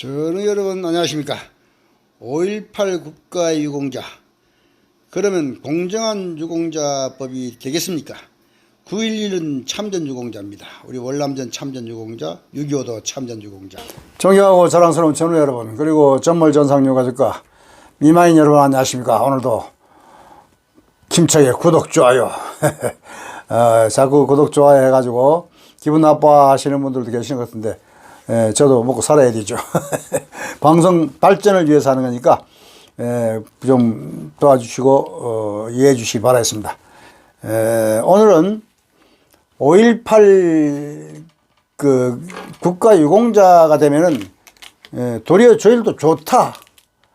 저는 여러분 안녕하십니까? 5.18 국가유공자. 그러면 공정한 유공자법이 되겠습니까? 9.11은 참전 유공자입니다. 우리 월남전 참전 유공자 6.25도 참전 유공자. 존경하고 자랑스러운 전우 여러분 그리고 전몰 전상류 가족과 미마인 여러분 안녕하십니까? 오늘도 김철의 구독 좋아요. 어, 자꾸 구독 좋아요 해가지고 기분 나빠하시는 분들도 계시는 것 같은데 예, 저도 먹고 살아야 되죠. 방송 발전을 위해서 하는 거니까 예, 좀 도와주시고 어, 이해해 주시기 바라겠습니다. 예, 오늘은 5.18 그 국가 유공자가 되면은 예, 도리어 저희들도 좋다,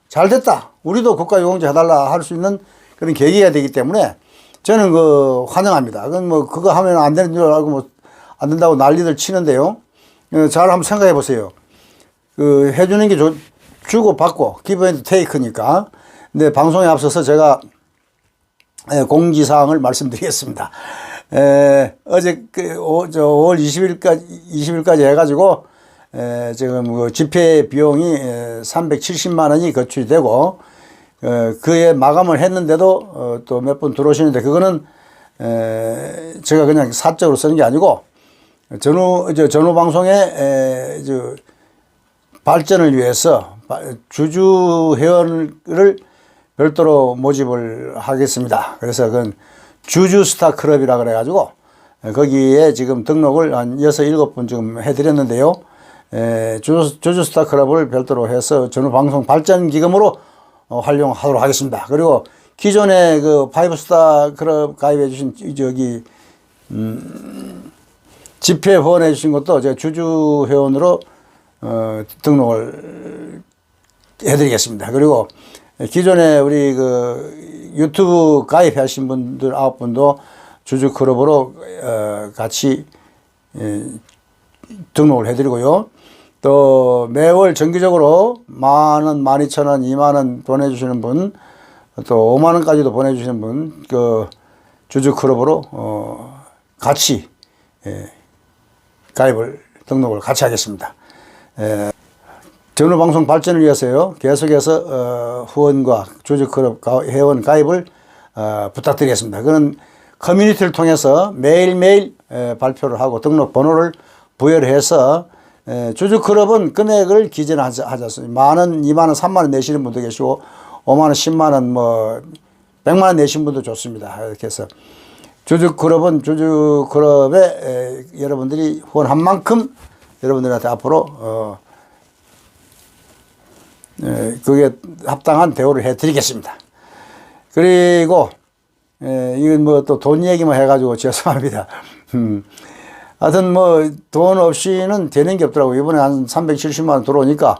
잘 됐다, 우리도 국가 유공자 해달라 할 수 있는 그런 계기가 되기 때문에 저는 그 환영합니다. 그건 뭐 그거 하면 안 되는 줄 알고 뭐 안 된다고 난리들 치는데요. 어, 잘 한번 생각해 보세요. 그 해주는 게 주, 주고 받고 앤 테이크니까. 근데 방송에 앞서서 제가 예, 공지사항을 말씀드리겠습니다. 에, 어제 그, 오, 저 5월 20일까지 20일까지 해가지고 에, 지금 그 집회 비용이 에, 370만 원이 거출이 되고 어, 그에 마감을 했는데도 어, 또 몇 분 들어오시는데 그거는 에, 제가 그냥 사적으로 쓰는 게 아니고 전후 저 전후 방송의 에, 저 발전을 위해서 바- 주주 회원을 별도로 모집을 하겠습니다. 그래서 그건 주주 스타 클럽이라 그래가지고 에, 거기에 지금 등록을 한 여섯 일곱 분 지금 해드렸는데요. 에, 주주, 주주 스타 클럽을 별도로 해서 전후 방송 발전 기금으로 어, 활용하도록 하겠습니다. 그리고 기존에 그 파이브 스타 클럽 가입해 주신 저기 집회 후원해 주신 것도 제가 주주 회원으로 어, 등록을 해드리겠습니다. 그리고 기존에 우리 그 유튜브 가입하신 분들 아홉 분도 주주 클럽으로 어, 같이 예, 등록을 해드리고요. 또 매월 정기적으로 만 원, 만 이천 원, 이만 원 보내주시는 분, 또 오만 원까지도 보내주시는 분, 그 주주 클럽으로 어, 같이 예, 가입을 등록을 같이 하겠습니다. 에, 전후 방송 발전을 위해서요 계속해서 어, 후원과 주주 클럽 가- 회원 가입을 어, 부탁드리겠습니다. 그는 커뮤니티를 통해서 매일매일 에, 발표를 하고 등록 번호를 부여를 해서 에, 주주 클럽은 금액을 기재하지 않습니다. 만 원, 이만 원, 삼만 원 내시는 분도 계시고 오만 원, 십만 원, 뭐 백만 원 내신 분도 좋습니다. 이렇게 해서 주주 클럽은 주주 클럽에 에, 여러분들이 후원한 만큼 여러분들한테 앞으로 어, 에, 그게 합당한 대우를 해드리겠습니다. 그리고 에, 이건 뭐 또 돈 얘기만 해가지고 죄송합니다. 음. 하여튼 뭐 돈 없이는 되는 게 없더라고요. 이번에 한 370만 원 들어오니까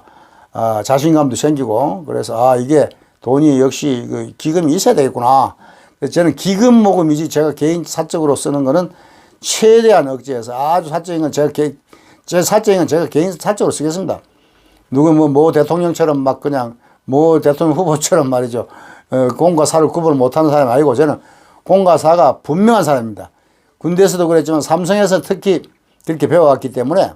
아, 자신감도 생기고 그래서 아 이게 돈이 역시 그 기금이 있어야 되겠구나. 저는 기금 모금이지 제가 개인 사적으로 쓰는 거는 최대한 억제해서 아주 사적인 건 제가 개, 제 사적인 건 제가 개인 사적으로 쓰겠습니다. 누구 뭐, 모 대통령처럼 막 그냥 모 대통령 후보처럼 말이죠. 어, 공과 사를 구분을 못하는 사람이 아니고 저는 공과 사가 분명한 사람입니다. 군대에서도 그랬지만 삼성에서 특히 그렇게 배워왔기 때문에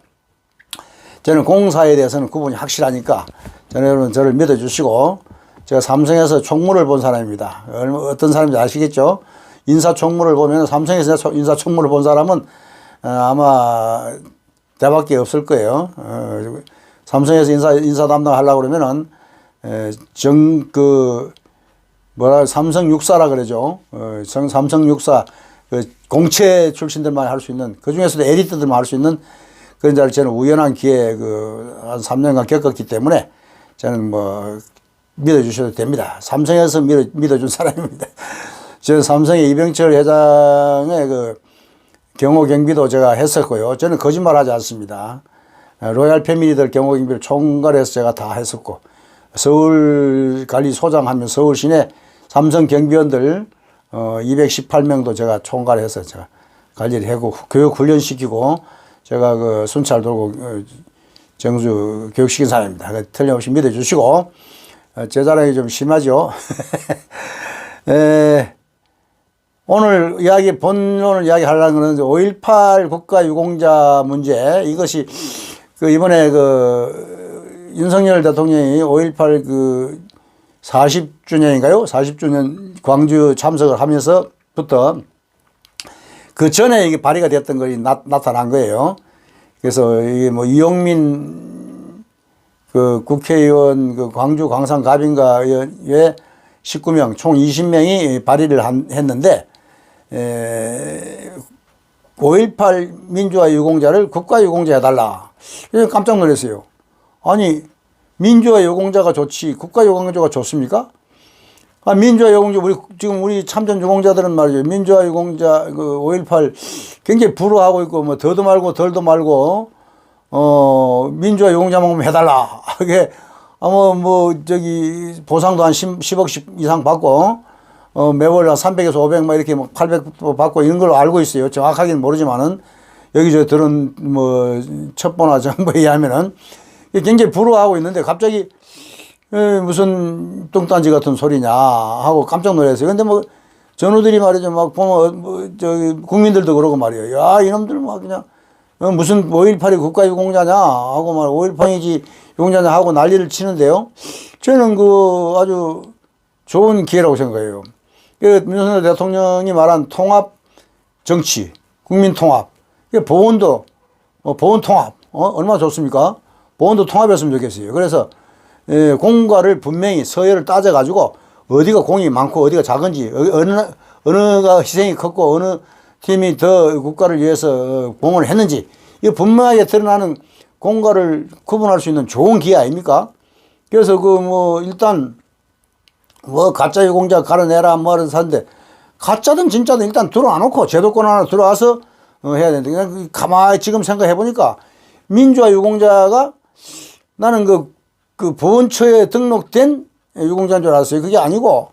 저는 공사에 대해서는 구분이 확실하니까 저는 여러분 저를 믿어주시고 제가 삼성에서 총무를 본 사람입니다. 어떤 사람인지 아시겠죠? 인사총무를 보면 삼성에서 초- 인사총무를 본 사람은 어, 아마 대밖에 없을 거예요. 어, 삼성에서 인사 인사 담당하려고 그러면은 정 그 뭐라 삼성 육사라 그러죠. 어, 성- 삼성 육사 그 공채 출신들만 할 수 있는 그 중에서도 에리트들만 할 수 있는 그런 자를 저는 우연한 기회에 그 한 3년간 겪었기 때문에 저는 뭐 믿어주셔도 됩니다. 삼성에서 믿어, 믿어준 사람입니다. 저는 삼성의 이병철 회장의 그 경호 경비도 제가 했었고요. 저는 거짓말 하지 않습니다. 로얄 패밀리들 경호 경비를 총괄해서 제가 다 했었고, 서울 관리 소장 하면 서울 시내 삼성 경비원들 어 218명도 제가 총괄해서 제가 관리를 하고 교육 훈련 시키고 제가 그 순찰 돌고 어, 정수 교육시킨 사람입니다. 그 틀림없이 믿어주시고 어, 제 자랑이 좀 심하죠. 에, 오늘 이야기 본론을 이야기 하려는 거는 5.18 국가 유공자 문제 이것이 그 이번에 그 윤석열 대통령이 5.18그 40주년인가요? 40주년 광주 참석을 하면서부터 그 전에 이게 발의가 됐던 것이 나, 나타난 거예요. 그래서 이게 뭐 이용민 그 국회의원 그 광주 광산 가빈가의 19명 총 20명이 발의를 한, 했는데 에, 5.18 민주화 유공자를 국가 유공자 해달라. 깜짝 놀랐어요. 아니 민주화 유공자가 좋지 국가 유공자가 좋습니까? 아, 민주화 유공자 우리 지금 우리 참전 유공자들은 말이죠. 민주화 유공자 그 5.18 굉장히 부러워하고 있고 뭐 더도 말고 덜도 말고 어 민주화 유공자만큼 해달라. 이게 아뭐 뭐 저기 보상도 한 10, 10억 이상 받고 어 매월 한 300에서 500 막 이렇게 뭐800 받고 이런 걸로 알고 있어요. 정확하게는 모르지만은 여기 저 들은 뭐 첩보나 정보에 의하면은 굉장히 부러워하고 있는데 갑자기 에, 무슨 똥단지 같은 소리냐 하고 깜짝 놀랐어요. 근데 뭐 전우들이 말이죠. 막 보면 어, 뭐 저기 국민들도 그러고 말이에요. 야 이놈들 막 그냥 어, 무슨 5.18이 국가유공자냐 하고 말 5.18이지 유공자냐 하고 난리를 치는데요. 저는 그 아주 좋은 기회라고 생각해요. 그 윤석열 대통령이 말한 통합 정치, 국민 통합, 그 보훈도 어, 보훈 통합, 어, 얼마나 좋습니까? 보훈도 통합했으면 좋겠어요. 그래서 예, 공과를 분명히 서열을 따져가지고 어디가 공이 많고 어디가 작은지 어- 어느 어느가 희생이 컸고 어느 팀이 더 국가를 위해서 어, 공헌을 했는지 이 분명하게 드러나는 공과를 구분할 수 있는 좋은 기회 아닙니까? 그래서 그 뭐 일단 뭐 가짜 유공자 갈아내라 뭐 하는 사는데 가짜든 진짜든 일단 들어와놓고 제도권 하나 들어와서 어, 해야 되는데 그냥 가만히 지금 생각해 보니까 민주화 유공자가 나는 그, 그 보훈처에 등록된 유공자인 줄 알았어요. 그게 아니고,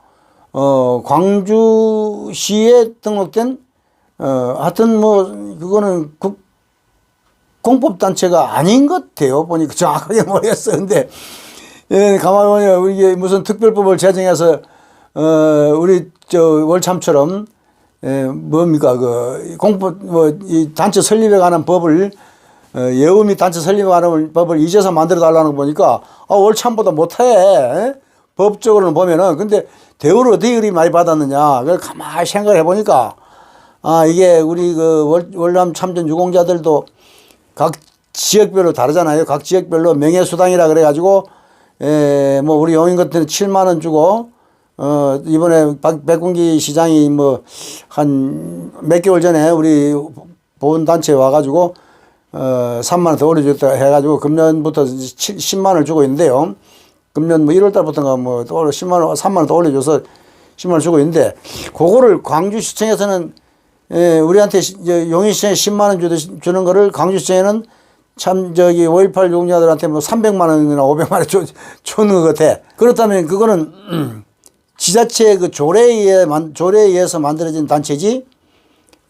어, 광주시에 등록된, 어, 하여튼 뭐, 그거는 국, 공법단체가 아닌 것 같아요. 보니까 정확하게 모르겠어요. 근데, 예, 가만히 보면 이게 무슨 특별법을 제정해서, 어, 우리 저 월참처럼, 예, 뭡니까, 그, 공법, 뭐, 이 단체 설립에 관한 법을 어, 예우 및 단체 설립에 관한 법을 잊어서 만들어 달라는 거 보니까, 아, 월참보다 못해. 예? 법적으로는 보면은. 근데 대우를 어떻게 그리 많이 받았느냐. 그걸 가만히 생각을 해보니까, 아, 이게 우리 그 월, 월남 참전 유공자들도 각 지역별로 다르잖아요. 각 지역별로 명예수당이라 그래가지고, 에, 뭐, 우리 용인 같은 7만원 주고, 어, 이번에 박, 백군기 시장이 뭐, 한 몇 개월 전에 우리 보훈단체 와가지고, 어, 3만원 더 올려줬다 해가지고, 금년부터 7, 10만원을 주고 있는데요. 금년 뭐 1월 달부터인가 뭐, 또 10만원, 3만원 더 올려줘서 10만원 주고 있는데, 그거를 광주시청에서는 예, 우리한테 시- 저 용인시청에 10만 원 주듯이 주는 거를 광주시청에는 참 저기 5.18 유공자들한테 뭐 300만 원이나 500만 원 주, 주는 것 같아. 그렇다면 그거는 음, 지자체 그 조례에 의해 만, 조례에 의해서 만들어진 단체지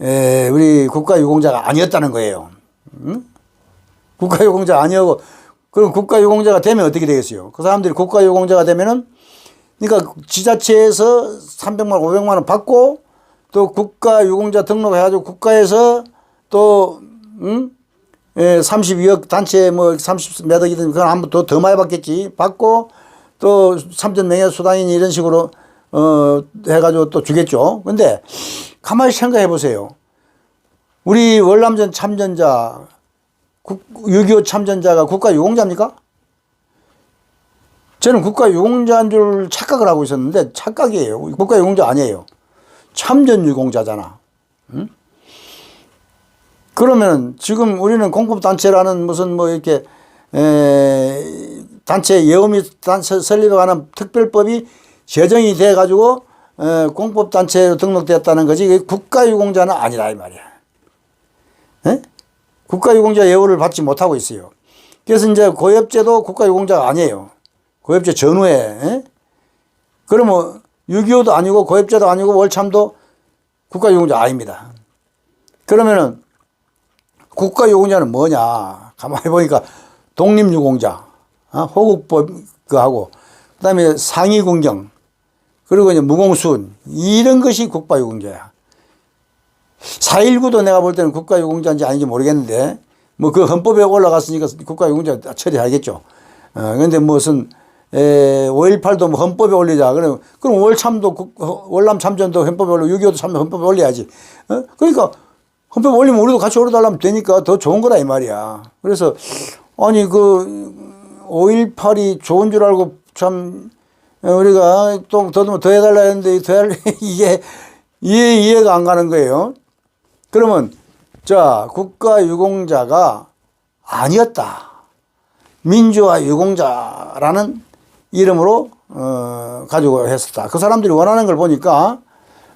에, 우리 국가유공자가 아니었다는 거예요. 음? 국가유공자 아니었고 그럼 국가유공자가 되면 어떻게 되겠어요? 그 사람들이 국가유공자가 되면은 그러니까 지자체에서 300만 원, 500만 원 받고 또 국가 유공자 등록해가지고 국가에서 또, 음? 예, 32억 단체 뭐 30몇 억이든 그건 한번 더, 더 많이 받겠지. 받고 또 삼전 명예 수당인 이런 식으로 어, 해가지고 또 주겠죠. 근데 가만히 생각해 보세요. 우리 월남전 참전자, 6.25 참전자가 국가 유공자입니까? 저는 국가 유공자인 줄 착각을 하고 있었는데 착각이에요. 국가 유공자 아니에요. 참전 유공자잖아. 응? 그러면 지금 우리는 공법단체라는 무슨 뭐 이렇게 에, 단체 예우 및 단체 설립에 관한 특별법이 제정이 돼 가지고 에, 공법단체로 등록되었다는 거지 국가유공자는 아니라 이 말이야. 에? 국가유공자 예우를 받지 못하고 있어요. 그래서 이제 고엽제도 국가유공자가 아니에요. 고엽제 전후에 에? 그러면 6.25도 아니고 고엽제도 아니고 월참도 국가유공자 아닙니다. 그러면은 국가유공자는 뭐냐? 가만히 보니까 독립유공자, 어? 호국법 그하고 그다음에 상위군경 그리고 이제 무공수운 이런 것이 국가유공자야. 4.19도 내가 볼 때는 국가유공자인지 아닌지 모르겠는데 뭐 그 헌법에 올라갔으니까 국가유공자 처리하겠죠. 어, 근데 무슨, 에, 5.18도 뭐 헌법에 올리자. 그럼, 그럼 월참도, 월남 참전도 헌법에 올려, 6.25도 참전 헌법에 올려야지. 어? 그러니까 헌법에 올리면 우리도 같이 올려달라면 되니까 더 좋은 거다, 이 말이야. 그래서, 아니, 그, 5.18이 좋은 줄 알고 참, 어, 우리가 또 더더 더 해달라 했는데, 더 할, 이게 이해, 이해가 안 가는 거예요. 그러면, 자, 국가 유공자가 아니었다. 민주화 유공자라는 이름으로 어, 가지고 했었다. 그 사람들이 원하는 걸 보니까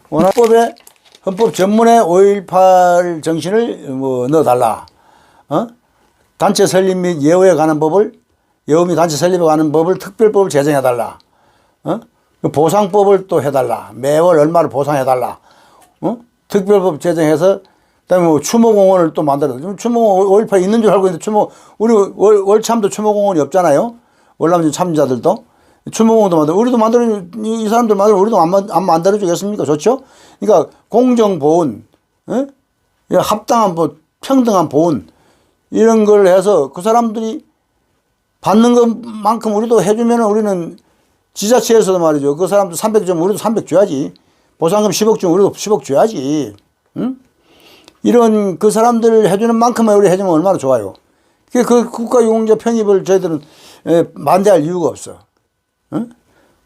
원화법에 헌법 전문에 5.18 정신을 뭐 넣어달라. 어? 단체 설립 및 예우에 관한 법을 예우 및 단체 설립에 관한 법을 특별법을 제정해달라. 어? 그 보상법을 또 해달라. 매월 얼마를 보상해달라. 어? 특별법 제정해서 그다음에 뭐 추모공원을 또 만들어. 지금 추모 5.18 있는 줄 알고 있는데 추모 우리 월, 월참도 추모공원이 없잖아요. 월남전 참자들도 추모공원도 만들어. 우리도 만들어 이, 이 사람들 만들어 우리도 안, 만- 안 만들어 주겠습니까? 좋죠? 그러니까 공정 보훈, 어? 예, 합당한 뭐 평등한 보훈 이런 걸 해서 그 사람들이 받는 것만큼 우리도 해주면 우리는 지자체에서도 말이죠. 그 사람들 300 주면 우리도 300 줘야지. 보상금 10억 주면 우리도 10억 줘야지. 응? 이런 그 사람들 해주는 만큼만 우리 해주면 얼마나 좋아요. 그, 그 국가유공자 편입을 저희들은 에, 반대할 이유가 없어. 응?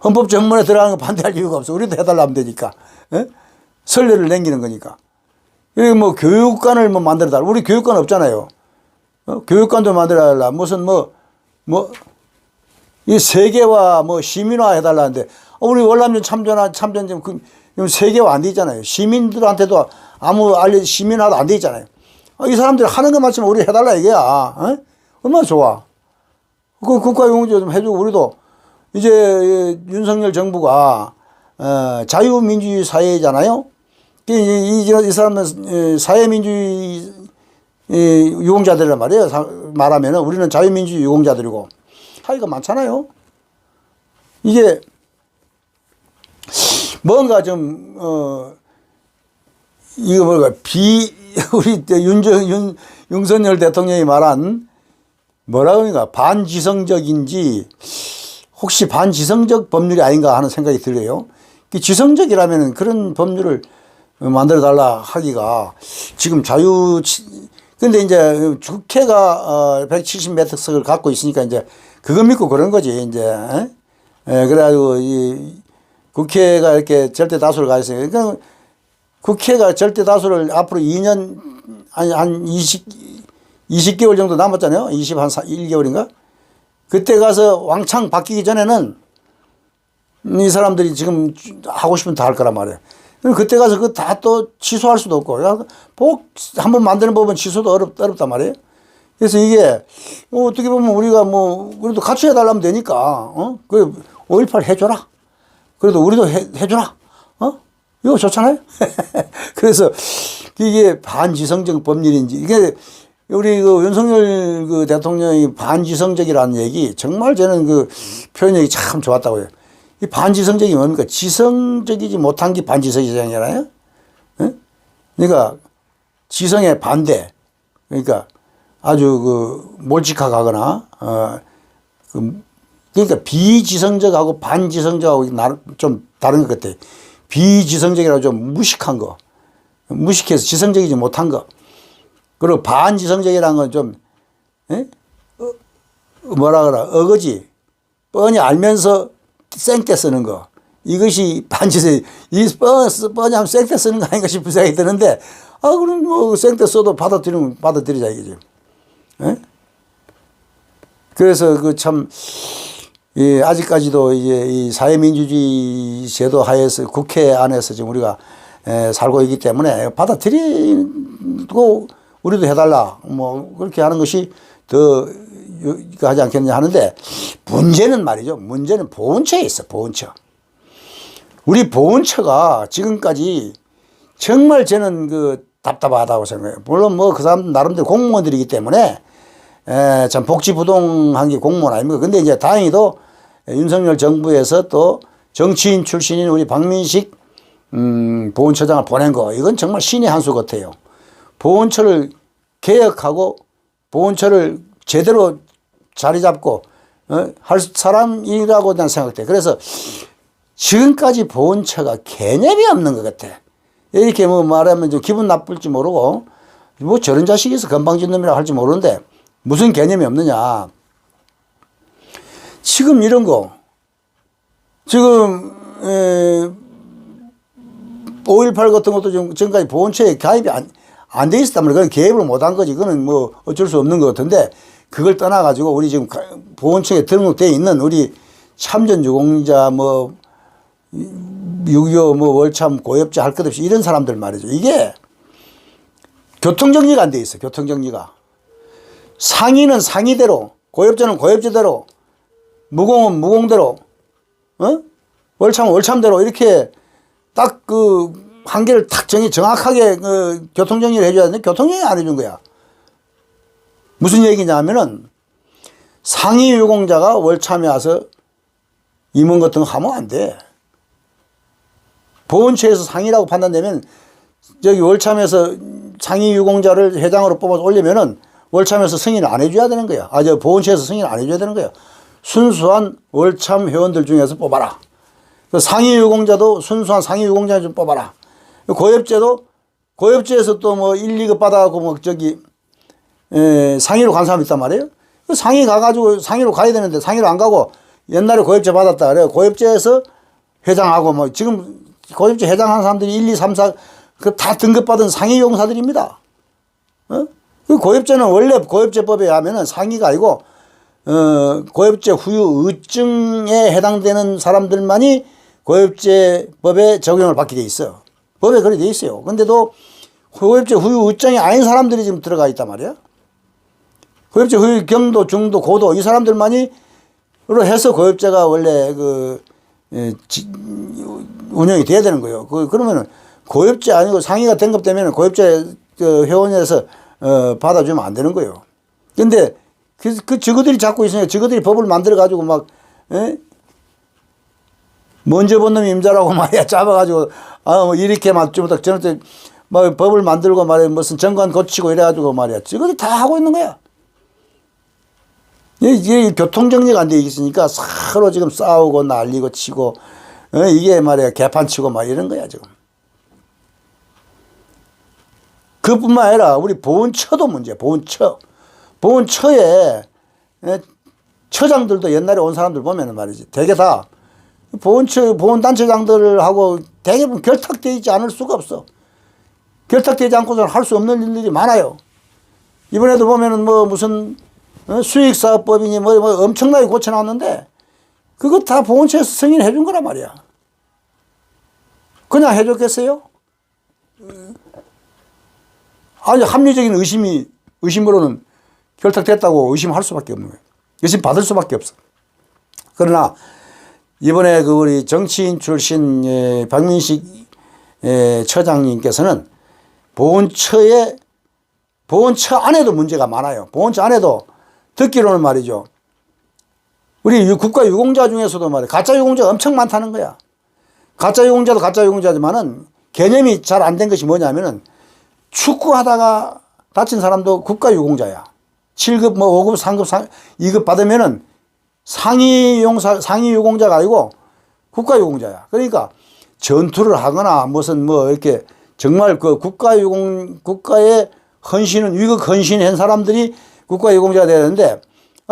헌법 전문에 들어가는 거 반대할 이유가 없어. 우리도 해달라 하면 되니까. 예? 선례를 남기는 거니까. 여기 뭐 교육관을 뭐 만들어 달라. 우리 교육관 없잖아요. 어? 교육관도 만들어 달라. 무슨 뭐, 뭐, 이 세계화 뭐 시민화 해달라는데 어, 우리 월남전 참전화 참전 지금 그 세계화 안 돼 있잖아요. 시민들한테도 아무 알려 시민화도 안 돼 있잖아요. 어, 이 사람들이 하는 것 맞지만 우리 해달라 이게야. 어? 얼마나 좋아. 그 국가용지 좀 해주고 우리도 이제 윤석열 정부가 어, 자유민주주의 사회잖아요. 이, 이, 이, 이 사람은 에, 사회민주주의 이 유공자들이란 말이에요. 사- 말하면은 우리는 자유민주주의 유공자들이고 차이가 많잖아요. 이게 뭔가 좀, 어, 이거 뭐가 비, 우리 때 윤정, 윤, 윤석열 대통령이 말한 뭐라 그러니까 반지성적인지 혹시 반지성적 법률이 아닌가 하는 생각이 들어요. 그 지성적이라면 그런 법률을 만들어 달라 하기가 지금 자유, 근데 이제 국회가 170몇 석을 갖고 있으니까 이제 그거 믿고 그런 거지, 이제. 에? 에, 그래가지고 이 국회가 이렇게 절대 다수를 가졌어요. 그러니까 국회가 절대 다수를 앞으로 2년, 아니, 한 20, 20개월 정도 남았잖아요. 20, 한 1개월인가? 그때 가서 왕창 바뀌기 전에는 이 사람들이 지금 하고 싶으면 다할 거란 말이에요. 그때 가서 그 다 또 취소할 수도 없고, 야, 복, 한 번 만드는 법은 취소도 어렵, 어렵단 말이에요. 그래서 이게, 뭐 어떻게 보면 우리가 뭐, 그래도 같이 해달라면 되니까, 어? 그, 5.18 해줘라. 그래도 우리도 해, 해줘라. 어? 이거 좋잖아요? 그래서 이게 반지성적 법률인지, 이게 우리 그 윤석열 그 대통령이 반지성적이라는 얘기 정말 저는 그 표현력이 참 좋았다고요. 이 반지성적이 뭡니까? 지성적이지 못한 게 반지성이잖아요. 예? 그러니까 지성의 반대. 그러니까 아주 그 몰직하거나 어, 그 그러니까 비지성적하고 반지성적하고 좀 다른 것 같아. 비지성적이라고 좀 무식한 거. 무식해서 지성적이지 못한 거. 그리고 반지성적이라는 건 좀, 에? 어, 뭐라 그래, 어거지. 뻔히 알면서 생때 쓰는 거. 이것이 반지성, 이 뻔, 뻔히 하면 생때 쓰는 거 아닌가 싶은 생각이 드는데, 아, 그럼 뭐 생때 써도 받아들이면 받아들이자 이거지. 에? 그래서 그 참, 이 아직까지도 이제 이 사회민주주의 제도 하에서 국회 안에서 지금 우리가 에, 살고 있기 때문에 받아들이고 우리도 해달라 뭐 그렇게 하는 것이 더 유익하지 않겠냐 하는데 문제는 말이죠. 문제는 보훈처에 있어 보훈처. 우리 보훈처가 지금까지 정말 저는 그 답답하다고 생각해요. 물론 뭐 그 사람 나름대로 공무원들이기 때문에 에, 참 복지부동한 게 공무원 아닙니까? 근데 이제 다행히도 윤석열 정부에서 또 정치인 출신인 우리 박민식 음, 보훈처장을 보낸 거 이건 정말 신의 한 수 같아요. 보훈처를 개혁하고 보훈처를 제대로 자리 잡고 어? 할 사람이라고 난 생각돼. 그래서 지금까지 보훈처가 개념이 없는 것 같아. 이렇게 뭐 말하면 좀 기분 나쁠지 모르고 뭐 저런 자식이 있어 건방진 놈이라고 할지 모르는데 무슨 개념이 없느냐. 지금 이런 거 지금 에, 5.18 같은 것도 좀 지금까지 보훈처에 가입이 안, 안돼 말이야. 그건 개입을 못 한 거지. 그거는 뭐 어쩔 수 없는 것 같은데 그걸 떠나가지고 우리 지금 가- 보훈처에 등록돼 있는 우리 참전 유공자 뭐, 6.25 뭐 월참 고엽제 할것 없이 이런 사람들 말이죠. 이게 교통정리가 안 돼 있어. 교통정리가. 상의는 상의대로, 고엽제는 고엽제대로, 무공은 무공대로, 어? 월참은 월참대로 이렇게 딱 그 한계를 탁 정해 정확하게 그 교통정리를 해줘야 되는데 교통정리 안 해준 거야. 무슨 얘기냐 하면은 상위 유공자가 월참에 와서 임원 같은 거 하면 안 돼. 보훈처에서 상위라고 판단되면 저기 월참에서 상위 유공자를 회장으로 뽑아서 올리면은 월참에서 승인을 안 해줘야 되는 거야. 아, 저 보훈처에서 승인을 안 해줘야 되는 거야. 순수한 월참 회원들 중에서 뽑아라. 그 상위 유공자도 순수한 상위 유공자 좀 뽑아라. 고엽제도 고엽제에서 또 뭐 1, 2급 받아갖고 뭐 저기 에, 상위로 간 사람이 있단 말이에요. 그 상위 가가지고 상위로 가야 되는데 상위로 안 가고 옛날에 고엽제 받았다 그래요. 고엽제에서 회장하고 뭐 지금 고엽제 회장한 사람들이 1, 2, 3, 4 그 다 등급 받은 상위 용사들입니다. 어? 그 고엽제는 원래 고엽제법에 하면은 상위가 아니고 어, 고엽제 후유 의증에 해당되는 사람들만이 고엽제법에 적용을 받게 돼 있어. 법에 그렇게 돼 있어요. 근데도 고엽제 후유 의증이 아닌 사람들이 지금 들어가 있단 말이야. 고엽제 후유 경도, 중도, 고도 이 사람들만이 로 해서 고엽제가 원래 그 예, 지- 운영이 돼야 되는 거예요. 그 그러면은 고엽제 아니고 상위가 등급되면 고엽제 그 회원에서 어, 받아주면 안 되는 거예요. 근데 그, 그 저거들이 잡고 있으니까 저거들이 법을 만들어 가지고 막 예? 먼저 본 놈이 임자라고 말이야. 잡아가지고 아뭐 이렇게 맞주부터 저런 때뭐 법을 만들고 말이야 무슨 정관 고치고 이래가지고 말이야. 저거들 다 하고 있는 거야. 이게 교통정리가 안 돼 있으니까 서로 지금 싸우고 난리고 치고 어, 이게 말이야. 개판 치고 막 이런 거야 지금. 그뿐만 아니라 우리 보훈처도 문제 보훈처. 보훈처에 에, 처장들도 옛날에 온 사람들 보면은 말이지. 대개 다 보훈처 보훈단체장들하고 대개 보면 결탁되어 있지 않을 수가 없어. 결탁되지 않고서는 할 수 없는 일들이 많아요. 이번에도 보면은 뭐 무슨 어, 수익사업법이니 뭐, 뭐 엄청나게 고쳐놨는데 그거 다 보훈처에서 승인해 준 거란 말이야. 그냥 해줬겠어요? 아니 합리적인 의심이 의심으로는 결탁됐다고 의심할 수밖에 없는 거예요. 의심 받을 수밖에 없어. 그러나 이번에 그 우리 정치인 출신 예, 박민식 예, 처장님께서는 보훈처에 보훈처 안에도 문제가 많아요. 보훈처 안에도 듣기로는 말이죠. 우리 유- 국가 유공자 중에서도 말이야 가짜 유공자가 엄청 많다는 거야. 가짜 유공자도 가짜 유공자지만은 개념이 잘 안 된 것이 뭐냐면은 축구하다가 다친 사람도 국가 유공자야. 7급 뭐 5급 3급 3, 2급 받으면은 상위 용사 상위 유공자가 아니고 국가 유공자야. 그러니까 전투를 하거나 무슨 뭐 이렇게 정말 그 국가 유공 국가의 헌신은 위국 헌신한 사람들이 국가 유공자가 되는데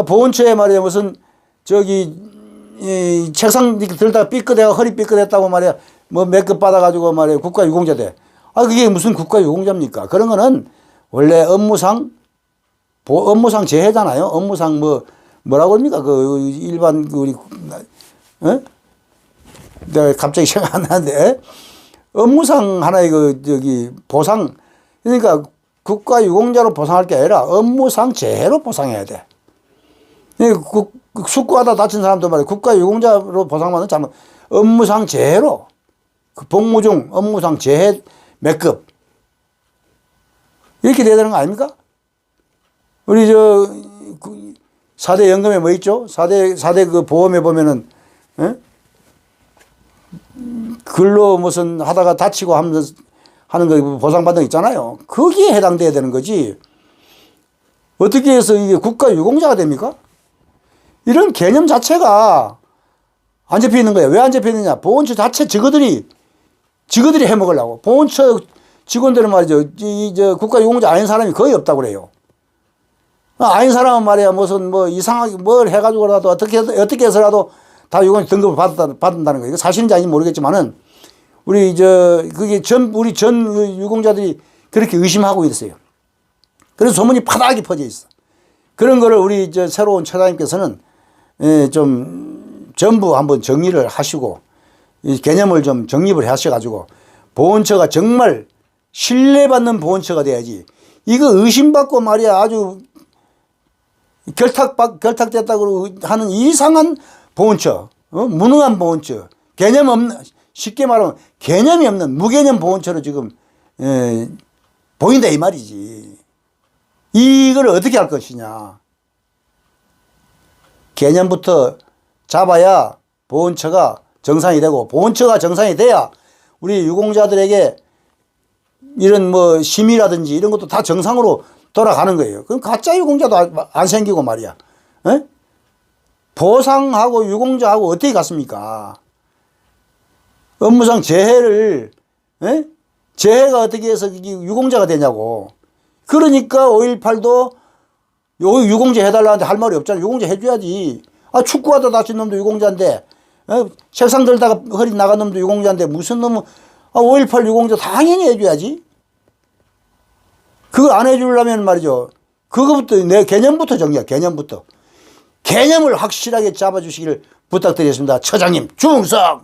보훈처에 말이야 무슨 저기 이 책상 들다가 삐끗해가 허리 삐끗했다고 말이야 뭐몇급 받아가지고 말이야 국가 유공자 돼. 아 그게 무슨 국가 유공자입니까? 그런 거는 원래 업무상 보- 업무상 재해잖아요. 업무상 뭐 뭐라고 합니까? 그 일반 그 우리 어? 내가 갑자기 생각 안 나는데 업무상 하나의 그 저기 보상 그러니까 국가 유공자로 보상할 게 아니라 업무상 재해로 보상해야 돼. 이 국- 숙고하다 다친 사람도 말이야 국가 유공자로 보상받는 잘못 업무상 재해로 그 복무 중 업무상 재해 몇급 이렇게 돼야 되는 거 아닙니까? 우리 저, 그 4대 연금에 뭐 있죠? 4대, 4대 그 보험에 보면은, 예? 근로 무슨 하다가 다치고 하면서 하는 거 보상받는 거 있잖아요. 거기에 해당돼야 되는 거지. 어떻게 해서 이게 국가 유공자가 됩니까? 이런 개념 자체가 안 잡혀 있는 거예요. 왜 안 잡혀 있느냐? 보훈처 자체 직원들이 직원들이 해먹으려고. 보훈처 직원들은 말이죠. 이, 저 국가 유공자 아닌 사람이 거의 없다고 그래요. 아닌 사람은 말이야 무슨 뭐 이상하게 뭘 해가지고라도 어떻게 어떻게 해서라도 다 유공 등급을 받다, 받는다는 거예요. 사실인지 아닌지 모르겠지만은 우리 저 그게 전 우리 전 유공자들이 그렇게 의심하고 있어요. 그래서 소문이 파다하게 퍼져 있어. 그런 거를 우리 저 새로운 처장님께서는 예, 좀 전부 한번 정리를 하시고 이 개념을 좀 정립을 하셔가지고 보훈처가 정말 신뢰받는 보훈처가 돼야지. 이거 의심받고 말이야 아주 결탁 결탁됐다고 하는 이상한 보훈처, 어? 무능한 보훈처, 개념 없는 쉽게 말하면 개념이 없는 무개념 보훈처로 지금 에, 보인다 이 말이지. 이걸 어떻게 할 것이냐. 개념부터 잡아야 보훈처가 정상이 되고 보훈처가 정상이 돼야 우리 유공자들에게 이런 뭐 심의라든지 이런 것도 다 정상으로 돌아가는 거예요. 그럼 가짜 유공자도 안- 안 생기고 말이야. 에? 보상하고 유공자하고 어떻게 같습니까? 업무상 재해를 에? 재해가 어떻게 해서 유공자가 되냐고. 그러니까 5.18도 요 유공자 해달라는데 할 말이 없잖아. 유공자 해줘야지. 아 축구하다 다친 놈도 유공자인데 어? 책상 들다가 허리 나간 놈도 유공자인데 무슨 놈은 아, 5.18 유공자 당연히 해줘야지. 그걸 안 해주려면 말이죠. 그거부터 내 개념부터 정리야. 개념부터. 개념을 확실하게 잡아주시기를 부탁드리겠습니다. 처장님 충성!